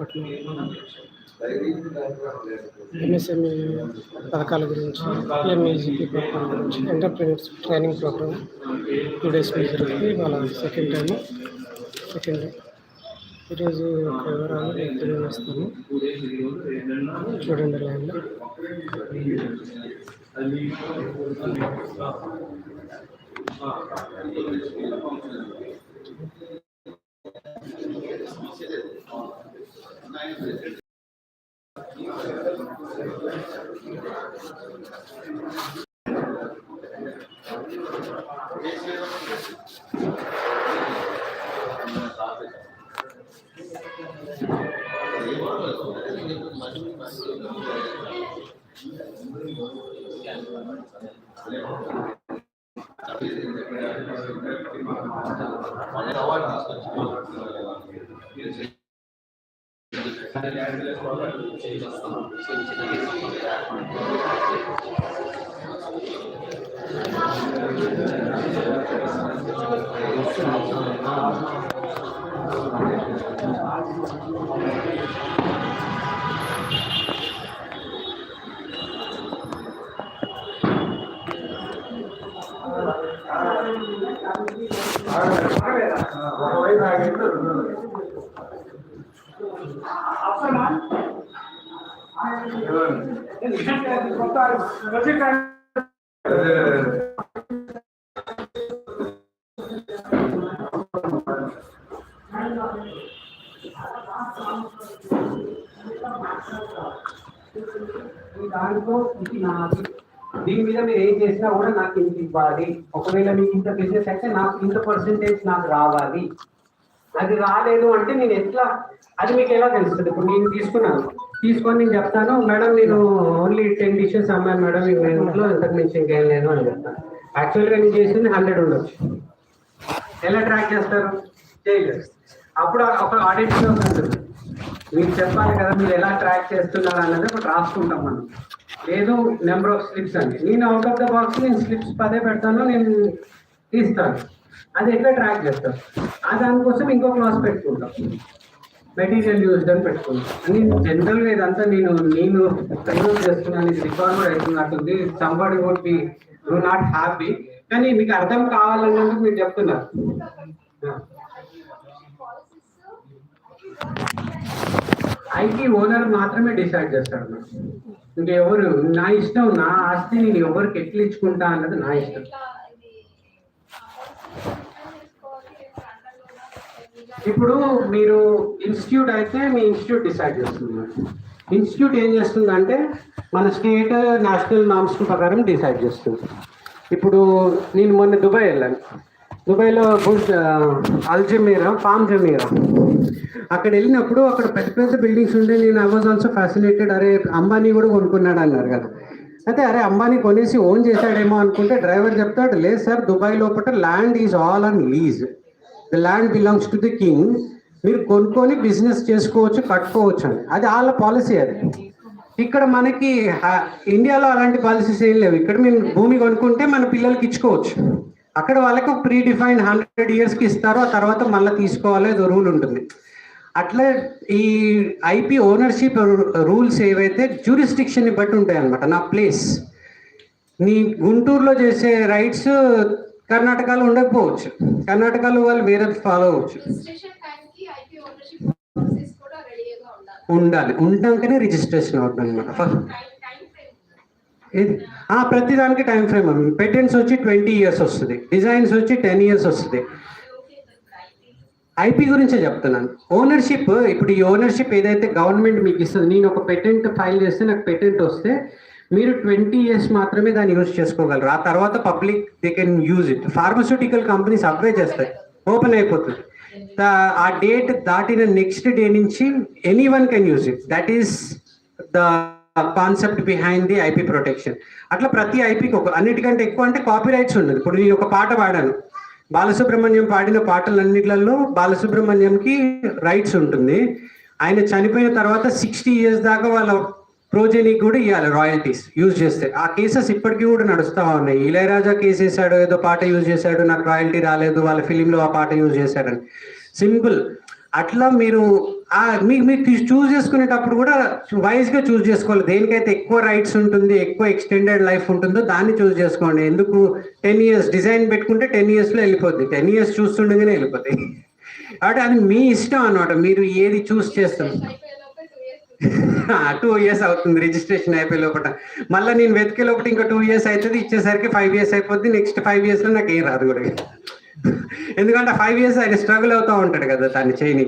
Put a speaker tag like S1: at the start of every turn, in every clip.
S1: Visakhapatnam MSME పథకాల గురించి MEGP programme గురించి entrepreneurs training programme two days మీద జరుగుతుంది. వాళ్ళ సెకండ్ టైము. Second day. ఈరోజు ఒక వివరాలు మీకు తెలియజేస్తాను. చూడండి లైన్లో Gracias.
S2: ఈ దాంట్లో ఇది నాది దీని మీద మీరు ఏం చేసినా కూడా నాకు ఇంత ఇవ్వాలి ఒకవేళ మీకు ఇంత బిజినెస్ అయితే నాకు ఇంత పర్సెంటేజ్ నాకు రావాలి అది రాలేదు అంటే నేను ఎట్లా? అది మీకు ఎలా తెలుస్తుంది? ఇప్పుడు నేను తీసుకున్నాను. తీసుకొని నేను చెప్తాను. మేడం నేను ఓన్లీ టెన్ డిషెస్ అమ్మాను మేడం. ఇంక ఇంట్లో ఇంతకు మించి ఇంకేం లేదు అని చెప్తాను. యాక్చువల్గా నేను చేసింది హండ్రెడ్ ఉండొచ్చు. ఎలా ట్రాక్ చేస్తారు? చేయలేదు. అప్పుడు ఒక ఆడిట్ ఉంటుంది. మీరు చెప్పాలి కదా మీరు ఎలా ట్రాక్ చేస్తున్నారు అన్నది ఒకటి రాసుకుంటాం మనం. లేదు నెంబర్ ఆఫ్ స్లిప్స్ అండి నేను అవుట్ ఆఫ్ ద బాక్స్ నేను స్లిప్స్ పదే పెడతాను నేను తీస్తాను. అది ఎట్లా ట్రాక్ చేస్తాను ఆ దానికోసం ఇంకో క్లాస్ పెట్టుకుంటాం. మెటీరియల్ యూజ్డ్ అని పెట్టుకుంటాం నేను జనరల్గా ఇదంతా నేను నేను ప్రయోజనం చేస్తున్నాను ఇది record అవుతున్నట్టుంది somebody would be not happy కానీ మీకు అర్థం కావాలన్నందుకు మీరు చెప్తున్నారు. ఐటీ ఓనర్ మాత్రమే డిసైడ్ చేస్తాడు అన్నమాట. ఇంకెవరు నా ఇష్టం నా ఆస్తి నేను ఎవరికి ఎట్లు ఇచ్చుకుంటా అన్నది నా ఇష్టం. ఇప్పుడు మీరు ఇన్స్టిట్యూట్ అయితే మీ ఇన్స్టిట్యూట్ డిసైడ్ చేస్తుంది. ఇన్స్టిట్యూట్ ఏం చేస్తుంది అంటే మన స్టేట్ నేషనల్ నామ్స్ ప్రకారం డిసైడ్ చేస్తుంది. ఇప్పుడు నేను మొన్న దుబాయ్ వెళ్ళాను. దుబాయ్లో బుర్జ్ అల్జమీరా పామ్ జమీరా. అక్కడ వెళ్ళినప్పుడు అక్కడ పెద్ద పెద్ద బిల్డింగ్స్ ఉండే నేను ఐ వాజ్ ఆల్సో ఫ్యాసినేటెడ్ అరే అంబానీ కూడా కొనుక్కున్నాడు అన్నారు కదా. అయితే అరే అంబానీ కొనేసి ఓన్ చేశాడేమో అనుకుంటే డ్రైవర్ చెప్తాడు లేదు సార్ దుబాయ్ లోపల land is all on lease. The land belongs to the king మీరు కొనుక్కొని బిజినెస్ చేసుకోవచ్చు కట్టుకోవచ్చు అని. అది వాళ్ళ పాలసీ అది. ఇక్కడ మనకి హ- ఇండియాలో అలాంటి పాలసీస్ ఏం లేవు. ఇక్కడ మేము భూమి కొనుక్కుంటే మన పిల్లలకి ఇచ్చుకోవచ్చు. అక్కడ వాళ్ళకి ప్రీ డిఫైన్ హండ్రెడ్ ఇయర్స్కి ఇస్తారు. ఆ తర్వాత మళ్ళీ తీసుకోవాలి ఏదో రూల్ ఉంటుంది. అట్లా ఈ ఐపీ ఓనర్షిప్ రూల్స్ ఏవైతే జ్యూరిస్టిక్షన్ని బట్టి ఉంటాయి అనమాట నా ప్లేస్ నీ గుంటూరులో చేసే రైట్స్ కర్ణాటకలో ఉండకపోవచ్చు. కర్ణాటకలో వాళ్ళు వేరే ఫాలో అవ్వచ్చు.
S3: ఉండాలి.
S2: ఉంటాకనే రిజిస్ట్రేషన్ అవుతుంది అనమాట ఆ, ప్రతి దానికి టైం ఫ్రేమ్ పేటెంట్స్ వచ్చి ట్వంటీ ఇయర్స్ వస్తుంది. డిజైన్స్ వచ్చి టెన్ ఇయర్స్ వస్తుంది.
S3: ఐపీ
S2: గురించే చెప్తున్నాను. ఓనర్షిప్ ఇప్పుడు ఈ ఓనర్షిప్ ఏదైతే గవర్నమెంట్ మీకు ఇస్తుంది నేను ఒక పెటెంట్ ఫైల్ చేస్తే నాకు పెటెంట్ వస్తే మీరు ట్వంటీ ఇయర్స్ మాత్రమే దాన్ని యూజ్ చేసుకోగలరు. ఆ తర్వాత public they can use it pharmaceutical companies apply చేస్తాయి. ఓపెన్ అయిపోతుంది. ఆ డేట్ దాటిన నెక్స్ట్ డే నుంచి anyone can use it that is the concept behind the IP protection అట్లా ప్రతి ఐపీకి ఒక అన్నిటికంటే ఎక్కువ అంటే కాపీ రైట్స్ ఉన్నది. ఇప్పుడు నేను ఒక పాట పాడాను. బాలసుబ్రహ్మణ్యం పాడిన పాటలన్నిట్లలో బాలసుబ్రహ్మణ్యంకి రైట్స్ ఉంటుంది. ఆయన చనిపోయిన తర్వాత సిక్స్టీ ఇయర్స్ దాకా వాళ్ళ ప్రోజెనికి కూడా ఇవ్వాలి రాయల్టీస్ యూజ్ చేస్తే. ఆ కేసెస్ ఇప్పటికీ కూడా నడుస్తూ ఉన్నాయి. ఇళయరాజా కేసు వేసాడు ఏదో పాట యూజ్ చేశాడు నాకు రాయల్టీ రాలేదు వాళ్ళ ఫిలింలో ఆ పాట యూజ్ చేశాడని. సింపుల్ అట్లా మీరు ఆ మీకు మీరు చూస్ చేసుకునేటప్పుడు కూడా వైజ్గా చూస్ చేసుకోవాలి. దేనికైతే ఎక్కువ రైట్స్ ఉంటుంది ఎక్కువ ఎక్స్టెండెడ్ లైఫ్ ఉంటుందో దాన్ని చూస్ చేసుకోండి. ఎందుకు? టెన్ ఇయర్స్ డిజైన్ పెట్టుకుంటే టెన్ ఇయర్స్లో వెళ్ళిపోద్ది. టెన్ ఇయర్స్ చూస్తుండగానే వెళ్ళిపోతాయి. కాబట్టి అది మీ ఇష్టం అనమాట మీరు ఏది చూస్ చేస్తారు?
S3: టూ ఇయర్స్
S2: అవుతుంది రిజిస్ట్రేషన్ అయిపోయే లోపల. మళ్ళీ నేను వెతికే లోపల ఇంకా టూ ఇయర్స్ అవుతుంది ఇచ్చేసరికి ఫైవ్ ఇయర్స్ అయిపోద్ది నెక్స్ట్ ఫైవ్ ఇయర్స్లో నాకు ఏం రాదు కూడా. ఎందుకంటే ఫైవ్ ఇయర్స్ ఆయన స్ట్రగుల్ అవుతూ ఉంటాడు కదా దాన్ని చేయని.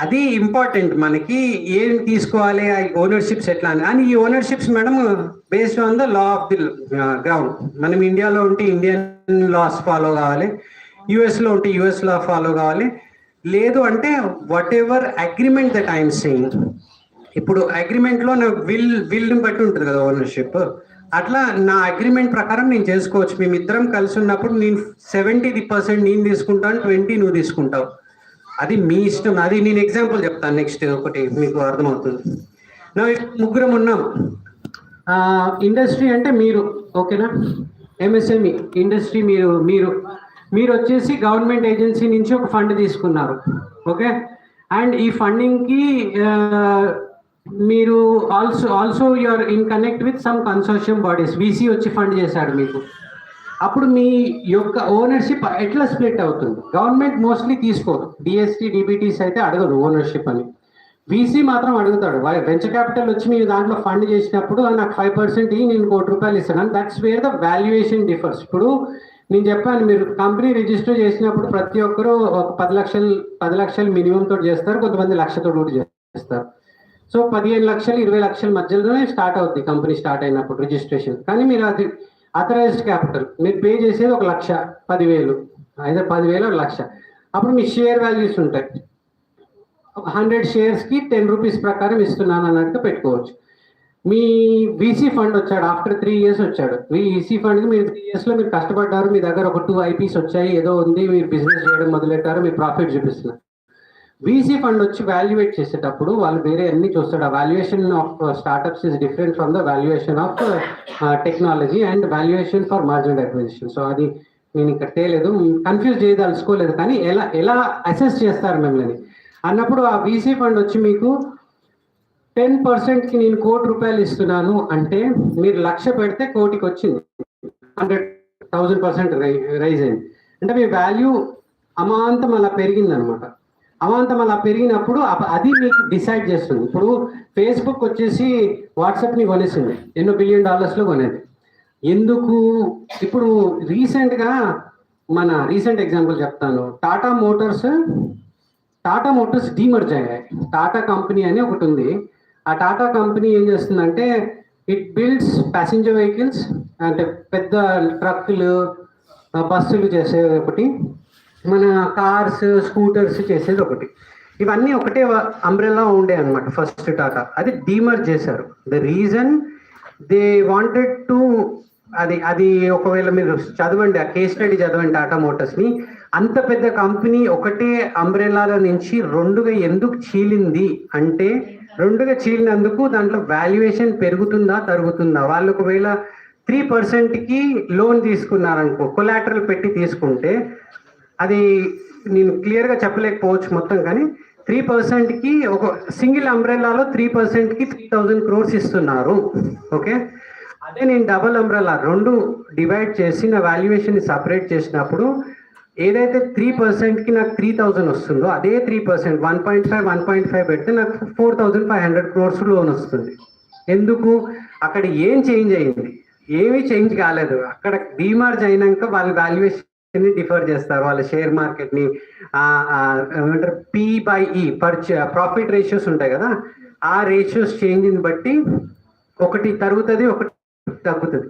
S2: అది ఇంపార్టెంట్ మనకి ఏం తీసుకోవాలి ఆ ఓనర్షిప్స్ ఎట్లా అని. అని ఈ ownerships madam based on the law of the ground మనం ఇండియాలో ఉంటే ఇండియన్ లాస్ ఫాలో కావాలి యుఎస్లో ఉంటే యుఎస్ లా ఫాలో కావాలి. లేదు అంటే whatever agreement that I'm saying ఇప్పుడు అగ్రిమెంట్లో నా విల్ విల్ని బట్టి ఉంటుంది కదా ఓనర్షిప్ అట్లా నా అగ్రిమెంట్ ప్రకారం నేను చేసుకోవచ్చు. మేమిద్దరం కలిసి ఉన్నప్పుడు నేను సెవెంటీ పర్సెంట్ నేను తీసుకుంటాను ట్వంటీ నువ్వు తీసుకుంటావు. అది మీ ఇష్టం. అది నేను ఎగ్జాంపుల్ చెప్తాను నెక్స్ట్ ఒకటి మీకు అర్థమవుతుంది. నా ముగ్గురం ఉన్నాం. ఇండస్ట్రీ అంటే మీరు ఓకేనా? ఎంఎస్ఎంఈ ఇండస్ట్రీ మీరు మీరు. మీరు వచ్చేసి గవర్నమెంట్ ఏజెన్సీ నుంచి ఒక ఫండ్ తీసుకున్నారు. ఓకే? అండ్ ఈ ఫండింగ్కి మీరు also also you're in connect with some consortium bodies VC వచ్చి ఫండ్ చేశాడు మీకు. అప్పుడు మీ యొక్క ఓనర్షిప్ ఎట్లా స్ప్లిట్ అవుతుంది? గవర్నమెంట్ మోస్ట్లీ తీసుకోదు. డిఎస్టీ డిబిటీస్ అయితే అడగదు ఓనర్షిప్ అని. వీసీ మాత్రం అడుగుతాడు వెంచర్ క్యాపిటల్ వచ్చి మీరు దాంట్లో ఫండ్ చేసినప్పుడు నాకు ఫైవ్ పర్సెంట్ నేను కోటి రూపాయలు ఇస్తాను that's where the valuation differs ఇప్పుడు నేను చెప్పాను మీరు కంపెనీ రిజిస్టర్ చేసినప్పుడు ప్రతి ఒక్కరూ ఒక పది లక్షలు పది లక్షలు మినిమం తోటి చేస్తారు కొంతమంది లక్షతో కూడా చేస్తారు. సో పదిహేను లక్షలు ఇరవై లక్షల మధ్యలోనే స్టార్ట్ అవుద్ది కంపెనీ స్టార్ట్ అయినప్పుడు రిజిస్ట్రేషన్. కానీ మీరు అది అథరైజ్డ్ క్యాపిటల్ మీరు పే చేసేది ఒక లక్ష పదివేలు అయితే పదివేలు ఒక లక్ష. అప్పుడు మీ షేర్ వాల్యూస్ ఉంటాయి. హండ్రెడ్ షేర్స్కి టెన్ రూపీస్ ప్రకారం ఇస్తున్నాను అన్నట్టు పెట్టుకోవచ్చు. మీ వీసీ ఫండ్ వచ్చాడు ఆఫ్టర్ త్రీ ఇయర్స్ వచ్చాడు. మీ ఈసీ ఫండ్కి మీరు త్రీ ఇయర్స్లో మీరు కష్టపడ్డారు మీ దగ్గర ఒక టూ ఐపీస్ వచ్చాయి ఏదో ఉంది మీరు బిజినెస్ చేయడం మొదలెట్టారు మీ ప్రాఫిట్ చూపిస్తున్నారు. వీసీ ఫండ్ వచ్చి వాల్యుయేట్ చేసేటప్పుడు వాళ్ళు వేరే అన్ని చూస్తాడు. ఆ valuation of startups is different from the valuation of technology and valuation for margin acquisition so అది నేను ఇక్కడ తేలేదు. కన్ఫ్యూజ్ చేయదలుచుకోలేదు కానీ ఎలా ఎలా అసెస్ చేస్తారు మిమ్మల్ని? అన్నప్పుడు ఆ వీసీ ఫండ్ వచ్చి మీకు టెన్ పర్సెంట్కి నేను కోటి రూపాయలు ఇస్తున్నాను అంటే మీరు లక్ష పెడితే కోటికి వచ్చింది. హండ్రెడ్ థౌజండ్ పర్సెంట్ రైజ్ అయింది. అంటే మీ వాల్యూ అమాంతం అలా పెరిగింది అనమాట అమాంతం అలా పెరిగినప్పుడు అది మీకు డిసైడ్ చేస్తుంది. ఇప్పుడు ఫేస్బుక్ వచ్చేసి వాట్సాప్ని కొనేసింది. ఎన్నో బిలియన్ డాలర్స్లో కొనేది. ఎందుకు? ఇప్పుడు రీసెంట్గా మన రీసెంట్ ఎగ్జాంపుల్ చెప్తాను. Tata Motors Tata Motors demerge అయ్యాయి. టాటా కంపెనీ అని ఒకటి ఉంది. ఆ టాటా కంపెనీ ఏం చేస్తుందంటే ఇట్ బిల్డ్స్ ప్యాసింజర్ వెహికల్స్ అంటే పెద్ద ట్రక్కులు బస్సులు చేసే ఒకటి. మన కార్స్ స్కూటర్స్ చేసేది ఒకటి. ఇవన్నీ ఒకటే అంబ్రెలా ఉండే అనమాట ఫస్ట్ టాటా. అది డీమర్ చేశారు. The reason they wanted to అది అది ఒకవేళ మీరు చదవండి ఆ కేస్ స్టడీ చదవండి టాటా మోటార్స్ని అంత పెద్ద కంపెనీ ఒకటే అంబ్రెల్లాల నుంచి రెండుగా ఎందుకు చీలింది అంటే రెండుగా చీలినందుకు దాంట్లో వాల్యుయేషన్ పెరుగుతుందా తరుగుతుందా? వాళ్ళు ఒకవేళ త్రీ పర్సెంట్కి లోన్ తీసుకున్నారనుకో కొలాటరల్ పెట్టి తీసుకుంటే అది నేను క్లియర్గా చెప్పలేకపోవచ్చు మొత్తం కానీ త్రీ పర్సెంట్కి ఒక సింగిల్ అంబ్రెల్లాలో త్రీ పర్సెంట్కి త్రీ థౌజండ్ క్రోర్స్ ఇస్తున్నారు. ఓకే అదే నేను డబల్ అంబ్రెల్లా రెండు డివైడ్ చేసి నా వాల్యుయేషన్ సపరేట్ చేసినప్పుడు ఏదైతే త్రీ పర్సెంట్కి నాకు త్రీ థౌజండ్ వస్తుందో అదే three percent one point five one point five పెడితే నాకు four thousand five hundred crores loan వస్తుంది. ఎందుకు? అక్కడ ఏం చేంజ్ అయింది? ఏమీ చేంజ్ కాలేదు. అక్కడ డీమార్జ్ అయినాక వాళ్ళ వాల్యుయేషన్ ని డిఫర్ చేస్తారు? వాళ్ళ షేర్ మార్కెట్ని ఏమంటారు? పి బై ఈ పర్చ ప్రాఫిట్ రేషియోస్ ఉంటాయి కదా? ఆ రేషియోస్ చేంజ్ బట్టి ఒకటి తరుగుతుంది ఒకటి తగ్గుతుంది.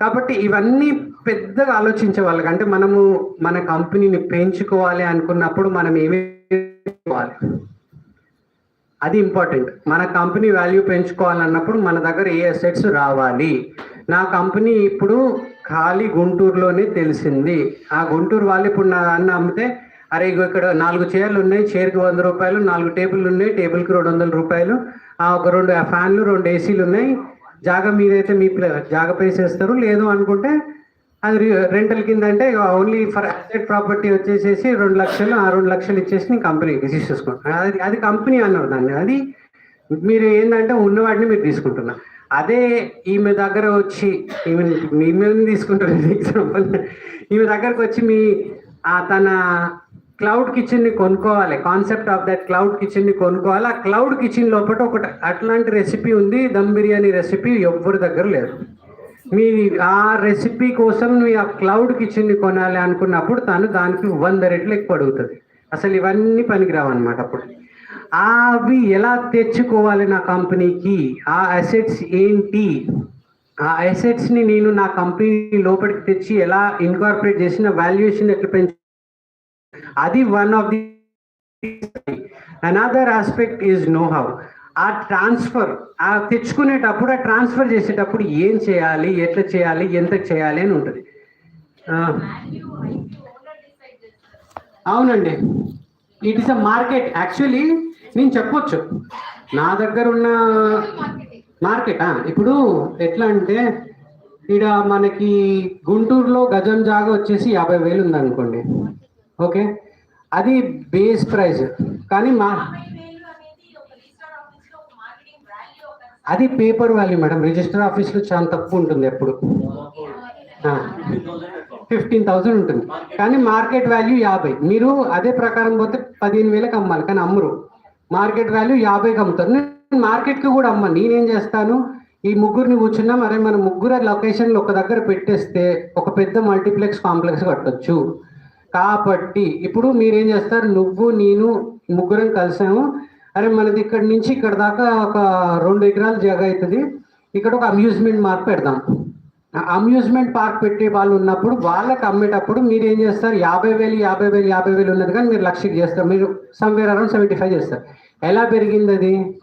S2: కాబట్టి ఇవన్నీ పెద్దగా ఆలోచించే వాళ్ళకి అంటే మనము మన కంపెనీని పెంచుకోవాలి అనుకున్నప్పుడు మనం ఏమేమి అది ఇంపార్టెంట్. మన కంపెనీ వాల్యూ పెంచుకోవాలన్నప్పుడు మన దగ్గర ఏ అసెట్స్ రావాలి? నా కంపెనీ ఇప్పుడు ఖాళీ గుంటూరులోనే తెలిసింది. ఆ గుంటూరు వాళ్ళు ఇప్పుడు నా అన్న అమ్మితే అరే ఇగో ఇక్కడ నాలుగు చైర్లు ఉన్నాయి చైర్కి వంద రూపాయలు నాలుగు టేబుల్ ఉన్నాయి టేబుల్కి రెండు వందల రూపాయలు ఆ ఒక రెండు ఫ్యాన్లు రెండు ఏసీలు ఉన్నాయి. జాగా మీదైతే మీ ప్ల- జాగా పేసేస్తారు. లేదు అనుకుంటే అది రెంటల్ కింద అంటే ఓన్లీ ఫర్ అసెట్ ప్రాపర్టీ వచ్చేసేసి రెండు లక్షలు ఆ రెండు లక్షలు ఇచ్చేసి నేను కంపెనీకి తీసేసుకుంటాను అది అది కంపెనీ అన్నారు దాన్ని. అది మీరు ఏంటంటే ఉన్న వాటిని మీరు తీసుకుంటున్నారు అదే ఈమె దగ్గర వచ్చి ఈమె ఈమె తీసుకుంటారు ఎగ్జాంపుల్ ఈమె దగ్గరకు వచ్చి మీ తన క్లౌడ్ కిచెన్ని కొనుక్కోవాలి. కాన్సెప్ట్ ఆఫ్ దట్ క్లౌడ్ కిచెన్ని కొనుక్కోవాలి. ఆ క్లౌడ్ కిచెన్ లోపల ఒకటి అట్లాంటి రెసిపీ ఉంది. దమ్ బిర్యానీ రెసిపీ ఎవ్వరి దగ్గర లేదు. మీ ఆ రెసిపీ కోసం మీ ఆ క్లౌడ్ కిచెన్ని కొనాలి అనుకున్నప్పుడు తను దానికి వంద రెట్లు ఎక్కువ అడుగుతుంది. అసలు ఇవన్నీ పనికిరావు అనమాట అప్పుడు. అవి ఎలా తెచ్చుకోవాలి నా కంపెనీకి? ఆ అసెట్స్ ఏంటి? ఆ అసెట్స్ని నేను నా కంపెనీ లోపలికి తెచ్చి ఎలా ఇన్కార్పొరేట్ చేసిన వాల్యుయేషన్ ఎట్లా పెంచు? అది one of the another aspect is know how ఆ ట్రాన్స్ఫర్ ఆ తెచ్చుకునేటప్పుడు ఆ ట్రాన్స్ఫర్ చేసేటప్పుడు ఏం చేయాలి ఎట్లా చేయాలి ఎంత చేయాలి అని ఉంటుంది. అవునండి. It is a market actually నేను చెప్పొచ్చు. నా దగ్గర ఉన్న మార్కెటా ఇప్పుడు ఎట్లా అంటే ఇక్కడ మనకి గుంటూరులో గజం జాగా వచ్చేసి యాభై వేలు ఉందనుకోండి. ఓకే? అది బేస్ ప్రైస్. కానీ మా అది పేపర్ వాల్యూ మేడం. రిజిస్టర్ ఆఫీస్లో చాలా తక్కువ ఉంటుంది ఎప్పుడు. ఫిఫ్టీన్ థౌసండ్ ఉంటుంది. కానీ మార్కెట్ వాల్యూ యాభై. మీరు అదే ప్రకారం పోతే పదిహేను వేలకు అమ్మాలి. కానీ అమ్మరు. మార్కెట్ వాల్యూ యాభైకి అమ్ముతారు. నేను మార్కెట్కి కూడా అమ్మ నేనేం చేస్తాను? ఈ ముగ్గురిని కూర్చున్నా మరి మన ముగ్గురు లొకేషన్లు ఒక దగ్గర పెట్టేస్తే ఒక పెద్ద మల్టీప్లెక్స్ కాంప్లెక్స్ కట్టొచ్చు. కాబట్టి ఇప్పుడు మీరేం చేస్తారు? నువ్వు నేను ముగ్గురం కలిసాము. అరే మనది ఇక్కడ నుంచి ఇక్కడ దాకా ఒక రెండు ఎకరాల జాగా అవుతుంది. ఇక్కడ ఒక అమ్యూజ్మెంట్ మార్క్ పెడదాం. అమ్యూజ్మెంట్ పార్క్ పెట్టే వాళ్ళు ఉన్నప్పుడు వాళ్ళకి అమ్మేటప్పుడు మీరు ఏం చేస్తారు? యాభై వేలు యాభై వేలు యాభై వేలు ఉన్నది కానీ మీరు లక్షకి చేస్తారు. మీరు సమ్వేర్ అరౌండ్ సెవెంటీ ఫైవ్ చేస్తారు. ఎలా పెరిగింది అది?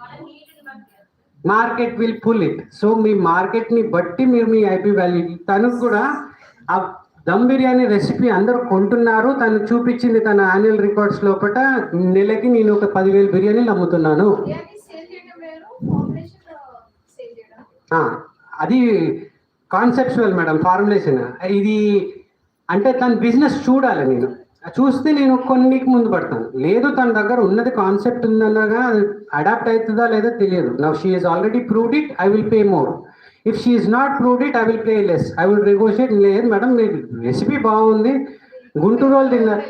S2: Market will pull it so మీ మార్కెట్ని బట్టి మీరు మీ ఐపీ వాల్యూ తనకు కూడా ఆ దమ్ బిర్యానీ రెసిపీ అందరూ కొంటున్నారు. తను చూపించింది తన యాన్యువల్ రికార్డ్స్ లోపల నెలకి నేను ఒక పదివేలు బిర్యానీలు అమ్ముతున్నాను. ఆ, అది కాన్సెప్చువల్ మేడం ఫార్ములేషన్ ఇది అంటే తన బిజినెస్ చూడాలి నేను. చూస్తే నేను కొన్నికి ముందు పడతాను. లేదు తన దగ్గర ఉన్నది కాన్సెప్ట్ ఉందన్నగా అడాప్ట్ అవుతుందా లేదో తెలియదు. Now she is already proved it I will pay more if she is not proved it I will pay less I will negotiate లేదు మేడం మీ రెసిపీ బాగుంది. గుంటూరు వాళ్ళు తిన్నారు.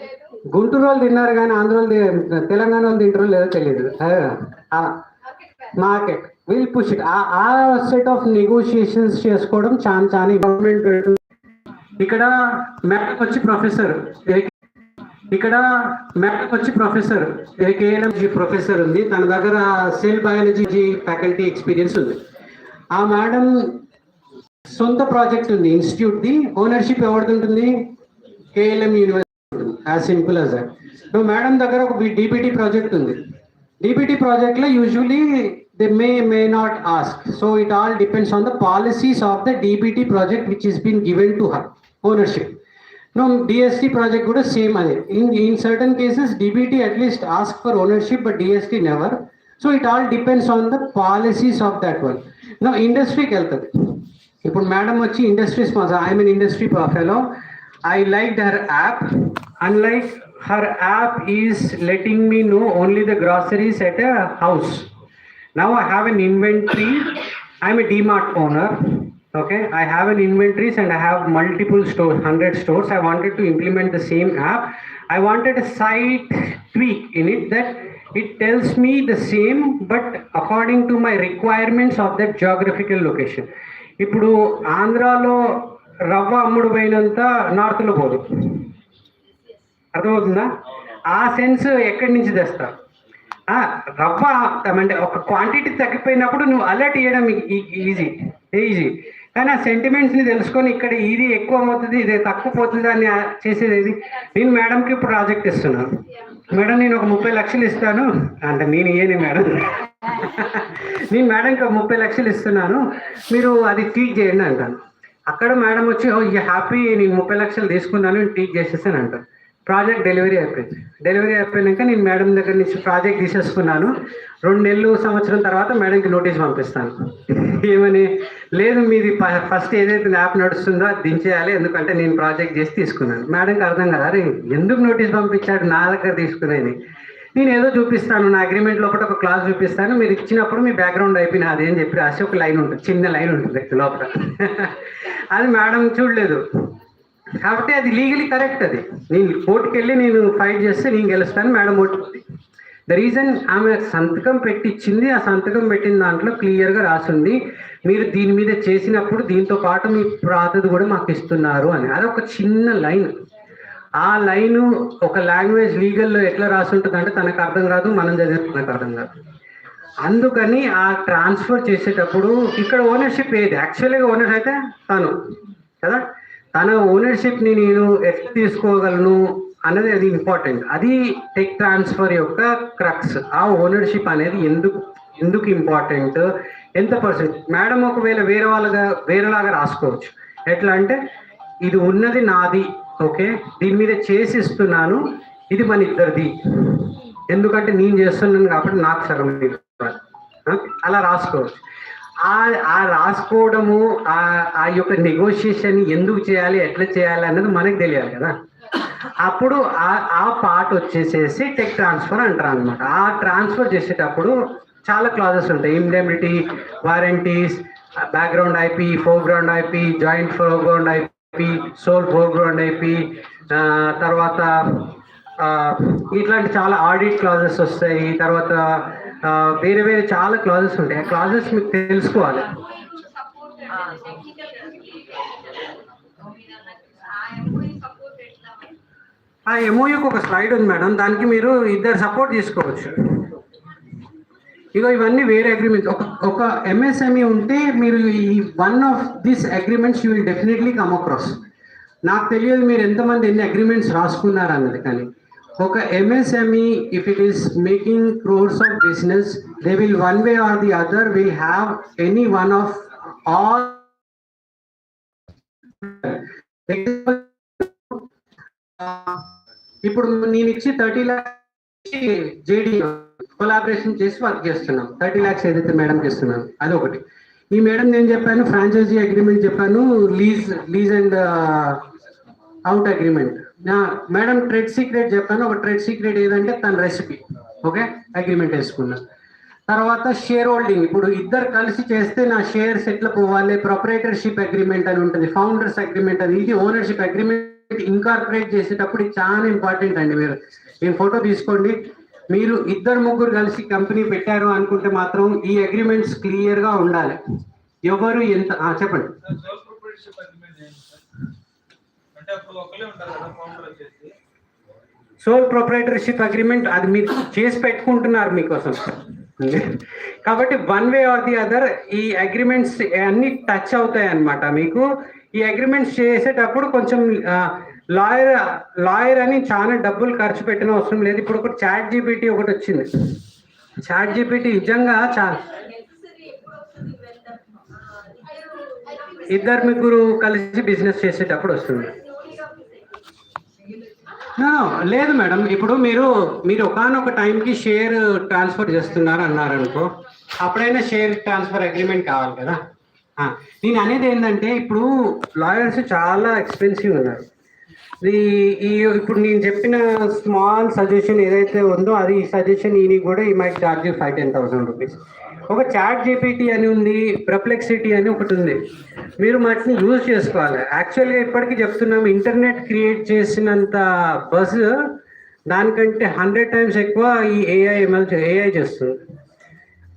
S2: గుంటూరు వాళ్ళు తిన్నారు కానీ ఆంధ్ర వాళ్ళు తెలంగాణ వాళ్ళు తింటారో లేదో తెలియదు.
S3: మార్కెట్
S2: విల్ పుష్ ఇట్ ఆ సెట్ ఆఫ్ నెగోషియేషన్స్ చేసుకోవడం చాలా చాలా గవర్నమెంట్ ఇక్కడ మేడం వచ్చి ప్రొఫెసర్ ఇక్కడ మేడం వచ్చి ప్రొఫెసర్ కేఎల్ఎంజీ ప్రొఫెసర్ ఉంది. తన దగ్గర సెల్ బయాలజీ ఫ్యాకల్టీ ఎక్స్పీరియన్స్ ఉంది. ఆ మేడం సొంత ప్రాజెక్ట్ ఉంది. Institute the. ఓనర్షిప్ ఎవరిది ఉంటుంది? KLM university as simple as that madam దగ్గర ఒక డిబిటీ ప్రాజెక్ట్ ఉంది. డిబిటీ ప్రాజెక్ట్లో usually they may may not ask so it all depends on the policies of the DBT project which is been given to her ownership no DST project కూడా same అదే. In in certain cases DBT at least ask for ownership but DST never so it all depends on the policies of that one no ఇండస్ట్రీకి వెళ్తుంది. ఇప్పుడు madam వచ్చి industries మా I mean industry fellow I like her app unlike her app is letting me know only the groceries at a house now I have an inventory. I'm a DMart owner. Okay, I have an inventories and I have multiple stores, 100 stores. I wanted to implement the same app. I wanted a slight tweak in it that it tells me the same, but according to my requirements of that geographical location. ఇప్పుడు ఆంధ్రాలో రవ్వ అమ్ముడు పోయినంత నార్త్లో పోదు అర్థమవుతుందా? ఆ sense ఎక్కడి నుంచి తెస్తా? ఆ, రవ్వ అంటే ఒక క్వాంటిటీ తగ్గిపోయినప్పుడు నువ్వు అలర్ట్ చేయడం ఈజీ ఈజీ కానీ ఆ సెంటిమెంట్స్ని తెలుసుకొని ఇక్కడ ఇది ఎక్కువ అవుతుంది ఇది తక్కువ పోతుంది అని చేసేది నేను మేడంకి ఇప్పుడు ప్రాజెక్ట్ ఇస్తున్నాను మేడం నేను ఒక ముప్పై లక్షలు ఇస్తాను. అంటే నేను ఇయ్యను మేడం నేను మేడంకి ఒక ముప్పై లక్షలు ఇస్తున్నాను. మీరు అది ట్వీట్ చేయండి అంటాను. అక్కడ మేడం వచ్చి ఓ హ్యాపీ నేను ముప్పై లక్షలు తీసుకున్నాను టీక్ చేసేసాను అంటాను ప్రాజెక్ట్ డెలివరీ అయిపోయింది. డెలివరీ అయిపోయినాక నేను మేడం దగ్గర నుంచి ప్రాజెక్ట్ తీసేసుకున్నాను. రెండు నెలలు సంవత్సరం తర్వాత మేడంకి నోటీస్ పంపిస్తాను. ఏమని? లేదు మీది ఫ- ఫస్ట్ ఏదైతే యాప్ నడుస్తుందో అది దించేయాలి. ఎందుకంటే నేను ప్రాజెక్ట్ చేసి తీసుకున్నాను. మేడంకి అర్థం కదా. అరే ఎందుకు నోటీస్ పంపించాడు? నా దగ్గర తీసుకునేది. నేను ఏదో చూపిస్తాను. నా అగ్రిమెంట్ లోపల ఒక క్లాస్ చూపిస్తాను. మీరు ఇచ్చినప్పుడు మీ బ్యాక్గ్రౌండ్ అయిపోయినా అది అని చెప్పి రాసి ఒక లైన్ ఉంటుంది. చిన్న లైన్ ఉంటుంది లోపల. అది మేడం చూడలేదు. కాబట్టి అది లీగలీ కరెక్ట్ అది. నేను కోర్టుకి వెళ్ళి నేను ఫైట్ చేస్తే నేను గెలుస్తాను మేడం ఓటుకుంది ద రీజన్ ఆమె సంతకం పెట్టించింది ఆ సంతకం పెట్టిన దాంట్లో క్లియర్గా రాసింది మీరు దీని మీద చేసినప్పుడు దీంతో పాటు మీ ప్రాతది కూడా మాకు ఇస్తున్నారు అని. అది ఒక చిన్న లైన్. ఆ లైన్ ఒక లాంగ్వేజ్ లీగల్లో ఎట్లా రాసి ఉంటుంది అంటే తనకు అర్థం కాదు మనం చదివితే తనకు అర్థం కాదు. అందుకని ఆ ట్రాన్స్ఫర్ చేసేటప్పుడు ఇక్కడ ఓనర్షిప్ ఏది? యాక్చువల్గా ఓనర్ అయితే తను కదా? తన ఓనర్షిప్ని నేను ఎట్లా తీసుకోగలను అన్నది అది ఇంపార్టెంట్ అది టెక్ ట్రాన్స్ఫర్ యొక్క క్రక్స్ ఆ ఓనర్షిప్ అనేది ఎందుకు ఎందుకు ఇంపార్టెంట్ ఎంత పర్సెంట్ మేడం ఒకవేళ వేరే వాళ్ళగా వేరేలాగా రాసుకోవచ్చు. ఎట్లా అంటే ఇది ఉన్నది నాది ఓకే? దీని మీద చేసి ఇస్తున్నాను ఇది మన ఇద్దరిది. ఎందుకంటే నేను చేస్తున్నాను కాబట్టి నాకు సగం అలా రాసుకోవచ్చు. ఆ ఆ రాసుకోవడము ఆ ఆ యొక్క నెగోషియేషన్ ఎందుకు చేయాలి ఎట్లా చేయాలి అన్నది మనకు తెలియాలి కదా. అప్పుడు ఆ ఆ పార్ట్ వచ్చేసేసి టెక్ ట్రాన్స్ఫర్ అంటారు అనమాట ఆ ట్రాన్స్ఫర్ చేసేటప్పుడు చాలా క్లాజెస్ ఉంటాయి. Indemnity warranties background IP foreground IP joint foreground IP sole foreground IP తర్వాత ఇట్లాంటి చాలా ఆడిట్ క్లాజెస్ వస్తాయి. తర్వాత వేరే వేరే చాలా క్లాజెస్ ఉంటాయి. ఆ క్లాజెస్ మీకు తెలుసుకోవాలి. ఆ ఎంఓయూకి ఒక స్లైడ్ ఉంది మేడం. దానికి మీరు ఇద్దరు సపోర్ట్ తీసుకోవచ్చు ఇగో ఇవన్నీ వేరే అగ్రిమెంట్ ఒక ఒక ఎంఎస్ఎంఈ ఉంటే మీరు ఈ one of this agreements you will definitely come across నాకు తెలియదు మీరు ఎంతమంది ఎన్ని అగ్రిమెంట్స్ రాసుకున్నారు అన్నది కానీ. ఒక MSME if it is making crores of business they will one way or the other will have any one of all ఇప్పుడు నేను ఇచ్చి థర్టీ ల్యాక్స్ జేడీ కొలాబరేషన్ చేసి వర్క్ చేస్తున్నాం. థర్టీ ల్యాక్స్ ఏదైతే మేడం చేస్తున్నాను అదొకటి. ఈ మేడం నేను చెప్పాను ఫ్రాంచైజీ అగ్రిమెంట్ చెప్పాను lease lease and out agreement. Madam trade secret చెప్పాను ఒక ట్రేడ్ సీక్రెట్ ఏదంటే తన రెసిపీ. ఓకే? అగ్రిమెంట్ వేసుకున్నా. తర్వాత షేర్ హోల్డింగ్. ఇప్పుడు ఇద్దరు కలిసి చేస్తే నా షేర్స్ ఎట్లా పోవాలి? ప్రొపరేటర్షిప్ అగ్రిమెంట్ అని ఉంటుంది ఫౌండర్స్ అగ్రిమెంట్ అని. ఇది ఓనర్షిప్ అగ్రిమెంట్ ఇన్కార్పొరేట్ చేసేటప్పుడు చాలా ఇంపార్టెంట్ అండి మీరు. ఈ ఫోటో తీసుకోండి. మీరు ఇద్దరు ముగ్గురు కలిసి కంపెనీ పెట్టారు అనుకుంటే మాత్రం ఈ అగ్రిమెంట్స్ క్లియర్గా ఉండాలి. ఎవరు ఎంత చెప్పండి
S4: సోల్ ప్రొపరేటర్షిప్ అగ్రిమెంట్ ఏంటి సార్ అంటే అప్పుడు ఒకళ్ళే ఉంటారు కదా ఫౌండర్ వచ్చేసి.
S2: సోల్ ప్రొపరేటర్షిప్ అగ్రిమెంట్ అది మీరు చేసి పెట్టుకుంటున్నారు మీకోసం. కాబట్టి one way or the other ఈ అగ్రిమెంట్స్ అన్ని టచ్ అవుతాయి అన్నమాట మీకు ఈ అగ్రిమెంట్స్ చేసేటప్పుడు కొంచెం లాయర్ లాయర్ అని చాలా డబ్బులు ఖర్చు పెట్టిన అవసరం లేదు. ఇప్పుడు ఒక చాట్ జీపీటీ ఒకటి వచ్చింది. చాట్ జీపీటీ నిజంగా చాలా ఇద్దరు ముగ్గురు కలిసి బిజినెస్ చేసేటప్పుడు వస్తుంది. లేదు మేడం. ఇప్పుడు మీరు మీరు ఒకనొక టైంకి షేర్ ట్రాన్స్ఫర్ చేస్తున్నారు అన్నారు అనుకో అప్పుడైనా షేర్ ట్రాన్స్ఫర్ అగ్రిమెంట్ కావాలి కదా. నేను అనేది ఏంటంటే ఇప్పుడు లాయర్స్ చాలా ఎక్స్పెన్సివ్ ఉన్నారు. ఈ ఈ ఇప్పుడు నేను చెప్పిన స్మాల్ సజెషన్ ఏదైతే ఉందో అది ఈ సజెషన్ ఈయన కూడా ఈ my charge five ten thousand rupees. ఒక చాట్ జీపీటీ అని ఉంది ప్రప్లెక్సిటీ అని ఒకటి ఉంది. మీరు వాటిని యూజ్ చేసుకోవాలి. యాక్చువల్గా ఇప్పటికీ చెప్తున్నాం ఇంటర్నెట్ క్రియేట్ చేసినంత బస్ దానికంటే హండ్రెడ్ టైమ్స్ ఎక్కువ ఈ ఏఐ ఎంఎల్ ఏఐ చేస్తుంది.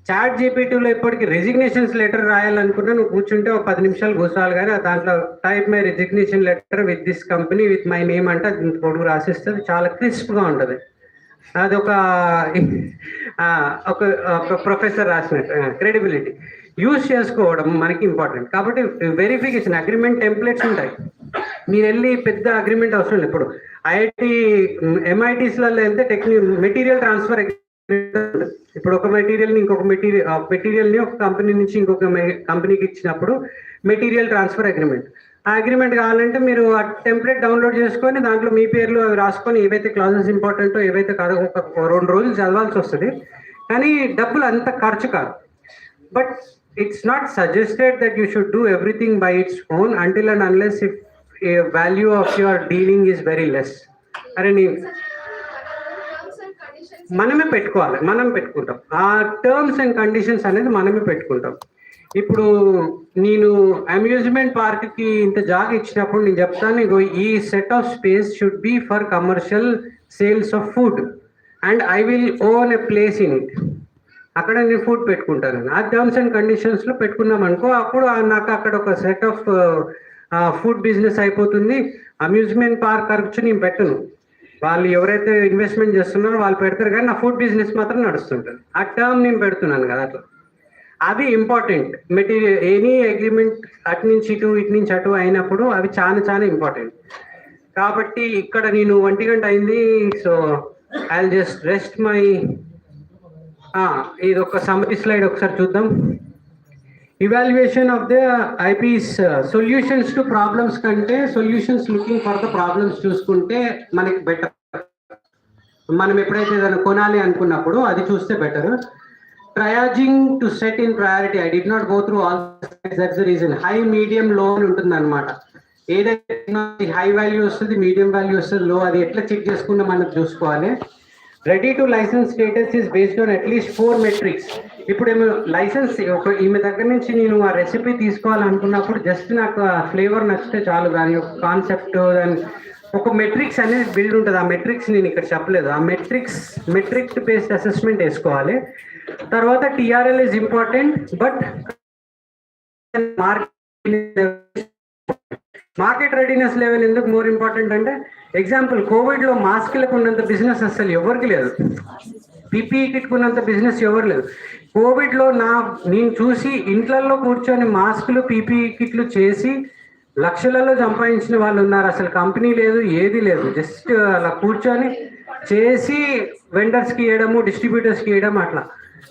S2: చాట్ జీపీటీలో ఇప్పటికి రెజిగ్నేషన్స్ లెటర్ రాయాలనుకున్నా నువ్వు కూర్చుంటే ఒక పది నిమిషాలు కూర్చోవాలి కానీ దాంట్లో type my resignation letter with this company with my name అంటే దీని పొడుగు రాసిస్తుంది. చాలా క్రిస్ప్గా ఉంటుంది. అది ఒక ఒక ఒక ప్రొఫెసర్ రాసినట్టు క్రెడిబిలిటీ యూజ్ చేసుకోవడం మనకి ఇంపార్టెంట్ కాబట్టి వెరిఫికేషన్ అగ్రిమెంట్ టెంప్లెట్స్ ఉంటాయి. మీరు వెళ్ళి పెద్ద అగ్రిమెంట్ అవసరం లేదు. ఇప్పుడు ఐఐటి ఎంఐటీస్లలో వెళ్తే టెక్నిక్ మెటీరియల్ ట్రాన్స్ఫర్ ఇప్పుడు ఒక మెటీరియల్ని ఇంకొక మెటీరియల్ మెటీరియల్ని ఒక కంపెనీ నుంచి ఇంకొక కంపెనీకి ఇచ్చినప్పుడు మెటీరియల్ ట్రాన్స్ఫర్ అగ్రిమెంట్ ఆ అగ్రిమెంట్ కావాలంటే మీరు ఆ టెంప్లెట్ డౌన్లోడ్ చేసుకొని దాంట్లో మీ పేర్లు అవి రాసుకొని ఏవైతే క్లాజెస్ ఇంపార్టెంటో ఏవైతే కాదో ఒక రెండు రోజులు చదవాల్సి వస్తుంది. కానీ డబ్బులు అంత ఖర్చు కాదు. But it's not suggested that you should do everything by its own until and unless if value of your dealing is very less అరే నీ
S3: టర్మ్స్ అండ్ కండిషన్స్
S2: మనమే పెట్టుకోవాలి మనం పెట్టుకుంటాం. ఆ టర్మ్స్ అండ్ కండిషన్స్ అనేది మనమే పెట్టుకుంటాం. ఇప్పుడు నేను అమ్యూజ్మెంట్ పార్క్కి ఇంత జాగా ఇచ్చినప్పుడు నేను చెప్తాను ఇగో ఈ set of space should be for commercial sales of food and I will own a place in it అక్కడ నేను ఫుడ్ పెట్టుకుంటాను ఆ టర్మ్స్ అండ్ కండిషన్స్లో పెట్టుకున్నాం అనుకో అప్పుడు నాకు అక్కడ ఒక సెట్ ఆఫ్ ఫుడ్ బిజినెస్ అయిపోతుంది. అమ్యూజ్మెంట్ పార్క్ ఖర్చు నేను పెట్టను. వాళ్ళు ఎవరైతే ఇన్వెస్ట్మెంట్ చేస్తున్నారో వాళ్ళు పెడతారు కానీ నా ఫుడ్ బిజినెస్ మాత్రం నడుస్తుంటుంది. ఆ టర్మ్ నేను పెడుతున్నాను కదా అట్లా. అది ఇంపార్టెంట్ మెటీరియల్ ఎనీ అగ్రిమెంట్ అటు నుంచి ఇటు ఇటు నుంచి అటు అయినప్పుడు అవి చాలా చాలా ఇంపార్టెంట్ కాబట్టి ఇక్కడ నేను ఒంటి గంట అయింది so I just rest my ఇది ఒక సమరీ స్లైడ్ ఒకసారి చూద్దాం. Evaluation of the IPs solutions to problems కంటే solutions looking for the problems చూసుకుంటే మనకి బెటర్ మనం ఎప్పుడైతే ఏదైనా కొనాలి అనుకున్నప్పుడు అది చూస్తే better triaging to set in priority I'd not go through all that's the reason high medium low అని ఉంటుంది అనమాట ఏదైతే హై వాల్యూ వస్తుంది మీడియం వాల్యూ వస్తుంది లో అది ఎట్లా చెక్ చేసుకుంటే మనం చూసుకోవాలి. Ready to license status is based on at least four metrics ఇప్పుడు ఏమో లైసెన్స్ ఒక ఈమె దగ్గర నుంచి నేను ఆ రెసిపీ తీసుకోవాలనుకున్నప్పుడు జస్ట్ నాకు ఆ ఫ్లేవర్ నచ్చితే చాలు. దాని యొక్క కాన్సెప్ట్ దాని ఒక మెట్రిక్స్ అనేది బిల్డ్ ఉంటుంది. ఆ మెట్రిక్స్ నేను ఇక్కడ చెప్పలేదు. ఆ మెట్రిక్స్ మెట్రిక్ బేస్డ్ అసెస్మెంట్ వేసుకోవాలి. తర్వాత TRL is important but market market readiness level ఎందుకు మోర్ ఇంపార్టెంట్ అంటే ఎగ్జాంపుల్ కోవిడ్లో మాస్క్లకు ఉన్నంత బిజినెస్ అసలు ఎవరికి లేదు. పీపీఈ కిట్ ఉన్నంత బిజినెస్ ఎవరు లేదు. కోవిడ్లో నా నేను చూసి ఇంట్లలో కూర్చొని మాస్కులు పీపీఈ కిట్లు చేసి లక్షలలో సంపాదించిన వాళ్ళు ఉన్నారు. అసలు కంపెనీ లేదు ఏది లేదు. జస్ట్ అలా కూర్చొని చేసి వెండర్స్కి ఇవ్వడము డిస్ట్రిబ్యూటర్స్కి ఇవ్వడం అట్లా.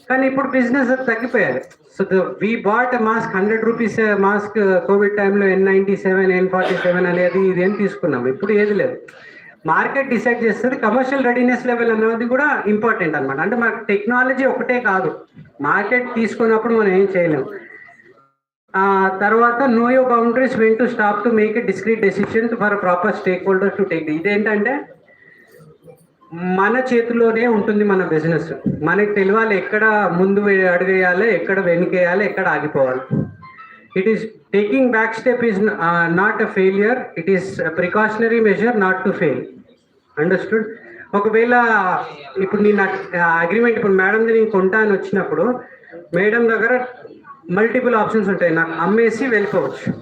S2: కానీ ఇప్పుడు business తగ్గిపోయారు. So we bought mask hundred rupees mask covid టైంలో N ninety seven N forty seven అనేది ఇదేం తీసుకున్నాం? ఇప్పుడు ఏది లేదు. మార్కెట్ డిసైడ్ చేస్తుంది. కమర్షియల్ రెడీనెస్ లెవెల్ అనేది కూడా ఇంపార్టెంట్ అనమాట అంటే మనకు టెక్నాలజీ ఒకటే కాదు. మార్కెట్ తీసుకున్నప్పుడు మనం ఏం చేయలేము తర్వాత know your boundaries when to stop to make a discrete decision for proper stakeholders to take ఇదేంటంటే మన చేతిలోనే ఉంటుంది మన బిజినెస్ మనకి తెలియాలి ఎక్కడ ముందు అడిగేయాలి ఎక్కడ వెనుకేయాలి ఎక్కడ ఆగిపోవాలి. It is taking back step is not a failure it is precautionary measure not to fail understood ఒకవేళ ఇప్పుడు నేను అగ్రిమెంట్ ఇప్పుడు మేడం నేను కొంటా అని వచ్చినప్పుడు మేడం దగ్గర మల్టిపుల్ ఆప్షన్స్ ఉంటాయి. నాకు అమ్మేసి వెళ్ళిపోవచ్చు.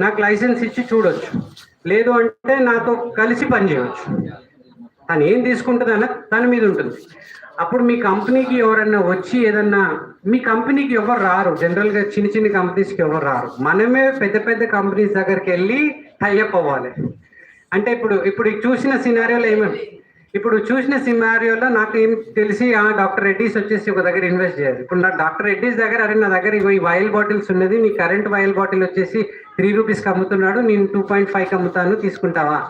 S2: నాకు లైసెన్స్ ఇచ్చి చూడొచ్చు. లేదు అంటే నాతో కలిసి పని చేయవచ్చు తను ఏం తీసుకుంటుంది అన్న తన మీద ఉంటుంది. అప్పుడు మీ కంపెనీకి ఎవరన్నా వచ్చి ఏదన్నా మీ కంపెనీకి ఎవరు రారు. జనరల్గా చిన్న చిన్న కంపెనీస్కి ఎవరు రారు. మనమే పెద్ద పెద్ద కంపెనీస్ దగ్గరికి వెళ్ళి టైఅప్ అవ్వాలి. అంటే ఇప్పుడు ఇప్పుడు చూసిన సినారియోలో ఏమేమి ఇప్పుడు చూసిన సినారియోలో నాకు ఏం తెలిసి ఆ డాక్టర్ రెడ్డిస్ వచ్చేసి ఒక దగ్గర ఇన్వెస్ట్ చేయాలి. ఇప్పుడు నా డాక్టర్ రెడ్డిస్ దగ్గర అరే నా దగ్గర ఈ వైల్ బాటిల్స్ ఉన్నది నీ కరెంట్ వైల్ బాటిల్ వచ్చేసి త్రీ రూపీస్కి అమ్ముతున్నాడు నేను టూ పాయింట్ ఫైవ్కి అమ్ముతాను తీసుకుంటావా?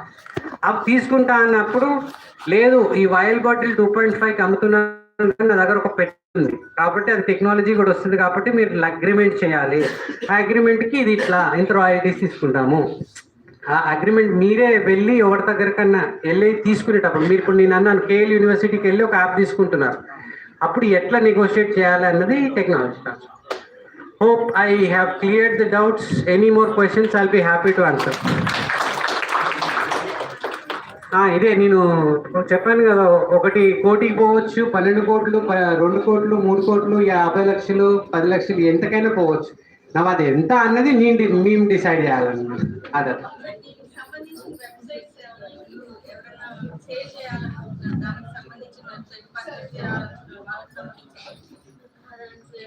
S2: అవి తీసుకుంటా అన్నప్పుడు లేదు ఈ వైల్ బాటిల్ టూ పాయింట్ ఫైవ్కి అమ్ముతున్నాను నా దగ్గర ఒక పెట్టుంది కాబట్టి అది టెక్నాలజీ కూడా వస్తుంది కాబట్టి మీరు అగ్రిమెంట్ చేయాలి. ఆ అగ్రిమెంట్కి ఇది ఇట్లా ఇంత రాయల్టీస్ తీసుకుంటాము. ఆ అగ్రిమెంట్ మీరే వెళ్ళి ఎవరి దగ్గర కన్నా వెళ్ళి తీసుకునేటప్పుడు మీరు ఇప్పుడు నేను అన్నాను కేఎల్ యూనివర్సిటీకి వెళ్ళి ఒక యాప్ తీసుకుంటున్నారు. అప్పుడు ఎట్లా నెగోషియేట్ చేయాలి అన్నది technology hope I have clear the doubts any more questions I'll be happy to answer ఇదే నేను చెప్పాను కదా ఒకటి కోటికి పోవచ్చు పన్నెండు కోట్లు రెండు కోట్లు మూడు కోట్లు యాభై లక్షలు పది లక్షలు ఎంతకైనా పోవచ్చు. నా అది ఎంత అన్నది నేను మేము డిసైడ్ చేయాలన్నమాట.
S3: అదే.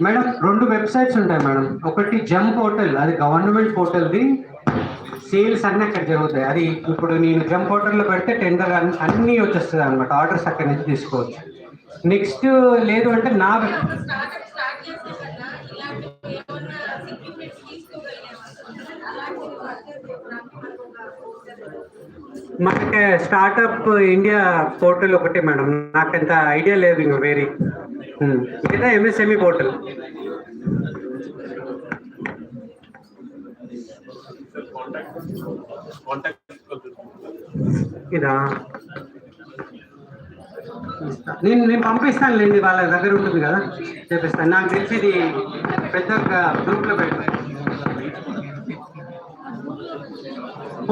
S2: మేడం రెండు వెబ్సైట్స్ ఉంటాయి మేడం. ఒకటి జమ్ పోర్టల్ అది గవర్నమెంట్ పోర్టల్ది సేల్స్ అన్నీ అక్కడ జరుగుతాయి. అది ఇప్పుడు నేను జంప్ పోర్టల్లో పెడితే టెండర్ అన్నీ వచ్చేస్తుంది అనమాట ఆర్డర్స్ అక్కడి నుంచి తీసుకోవచ్చు. నెక్స్ట్ లేదు అంటే నా మనకి స్టార్టప్ ఇండియా పోర్టల్ ఒకటి మేడం. నాకంత ఐడియా లేదు ఇంకా వేరే. లేదా ఎంఎస్ఎంఈ పోర్టల్. ఇదా? నేను నేను పంపిస్తానులేండి వాళ్ళ దగ్గర ఉంటుంది కదా చేపిస్తాను. నాకు తెలిసి ఇది పెద్ద గ్రూప్లో పెట్టాను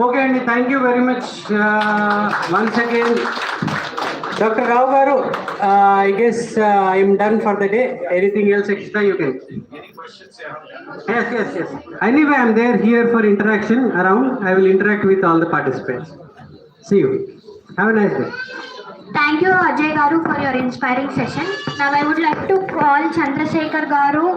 S2: ఓకే అండి thank you very much once again doctor Rao garu I guess I'm done for the day anything else extra you can Yes, yes, yes. Anyway, I'm there here for interaction around. I will interact with all the participants. See you. Have a nice day.
S5: Thank you, Ajay Garu, for your inspiring session. Now I would like to call Chandrasekhar Garu